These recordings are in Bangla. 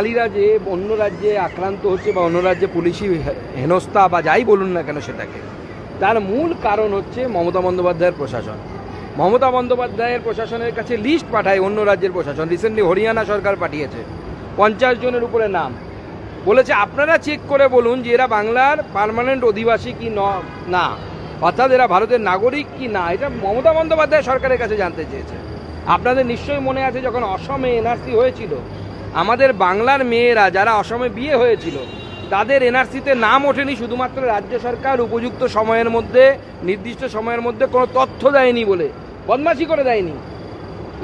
বাঙালিরা যে অন্য রাজ্যে আক্রান্ত হচ্ছে বা অন্য রাজ্যে পুলিশি হেনস্থা বা যাই বলুন না কেন সেটাকে। তার মূল কারণ হচ্ছে মমতা বন্দ্যোপাধ্যায়ের প্রশাসন। মমতা বন্দ্যোপাধ্যায়ের প্রশাসনের কাছে লিস্ট পাঠায় অন্য রাজ্যের প্রশাসন। রিসেন্টলি হরিয়ানা সরকার পাঠিয়েছে। পঞ্চাশ জনের উপরে নাম। বলেছে, আপনারা চেক করে বলুন যে এরা বাংলার পার্মানেন্ট অধিবাসী কি না অর্থাৎ এরা ভারতের নাগরিক কি না? এটা মমতা বন্দ্যোপাধ্যায় সরকারের কাছে জানতে চেয়েছে। আপনাদের নিশ্চয়ই মনে আছে, যখন অসমে এনআরসি হয়েছিল আমাদের বাংলার মেয়েরা যারা অসমে বিয়ে হয়েছিল, তাদের এনআরসিতে নাম ওঠেনি, শুধুমাত্র রাজ্য সরকার উপযুক্ত সময়ের মধ্যে, নির্দিষ্ট সময়ের মধ্যে কোনো তথ্য দেয়নি বলে, বদমাশি করে দেয়নি।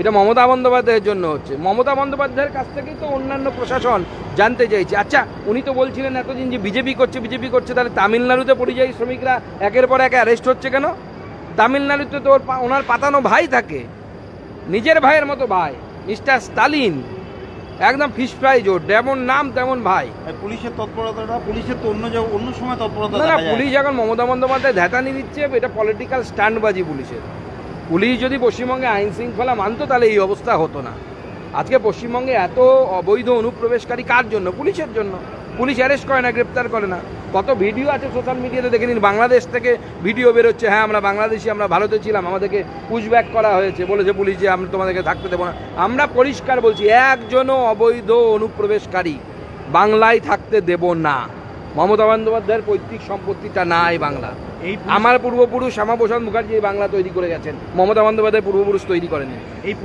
এটা মমতা বন্দ্যোপাধ্যায়ের জন্য হচ্ছে। মমতা বন্দ্যোপাধ্যায়ের কাছ থেকেই তো অন্যান্য প্রশাসন জানতে চাইছে। আচ্ছা উনি তো বলছিলেন এতদিন যে বিজেপি করছে বিজেপি করছে, তাহলে তামিলনাড়ুতে পরিযায়ী শ্রমিকরা, একের পর এক অ্যারেস্ট হচ্ছে কেন? তামিলনাড়ুতে তো ওনার পাতানো ভাই থাকে, নিজের ভাইয়ের মতো ভাই, মিস্টার স্টালিন। একদম ফিশ ফ্রাই জোর যেমন নাম তেমন ভাই। পুলিশের তৎপরতাটা পুলিশের তো অন্য অন্য সময় তৎপরতা না পুলিশ এখন মমতা বন্দ্যোপাধ্যায় ধ্যাতানি দিচ্ছে এটা পলিটিক্যাল স্ট্যান্ডবাজি পুলিশের। পুলিশ যদি পশ্চিমবঙ্গে আইন শৃঙ্খলা মানত তাহলে এই অবস্থা হতো না। আজকে পশ্চিমবঙ্গে এত অবৈধ অনুপ্রবেশকারী কার জন্য? পুলিশের জন্য। পুলিশ অ্যারেস্ট করে না গ্রেপ্তার করে না। কত ভিডিও আছে সোশ্যাল মিডিয়াতে দেখে নিন বাংলাদেশ থেকে ভিডিও বেরোচ্ছে। হ্যাঁ আমরা বাংলাদেশি আমরা ভারতে ছিলাম আমাদেরকে পুশব্যাক করা হয়েছে। বলেছে পুলিশ যে আমরা তোমাদেরকে থাকতে দেবো না। আমরা পরিষ্কার বলছি একজনও অবৈধ অনুপ্রবেশকারী বাংলায় থাকতে দেব না। মমতা বন্দ্যোপাধ্যায়ের পৈতৃক সম্পত্তিটা নাই বাংলা। এই আমার পূর্বপুরুষ শ্যামাপ্রসাদ মুখার্জি এই বাংলা তৈরি করে গেছেন। মমতা বন্দ্যোপাধ্যায় পূর্বপুরুষ তৈরি করেন এই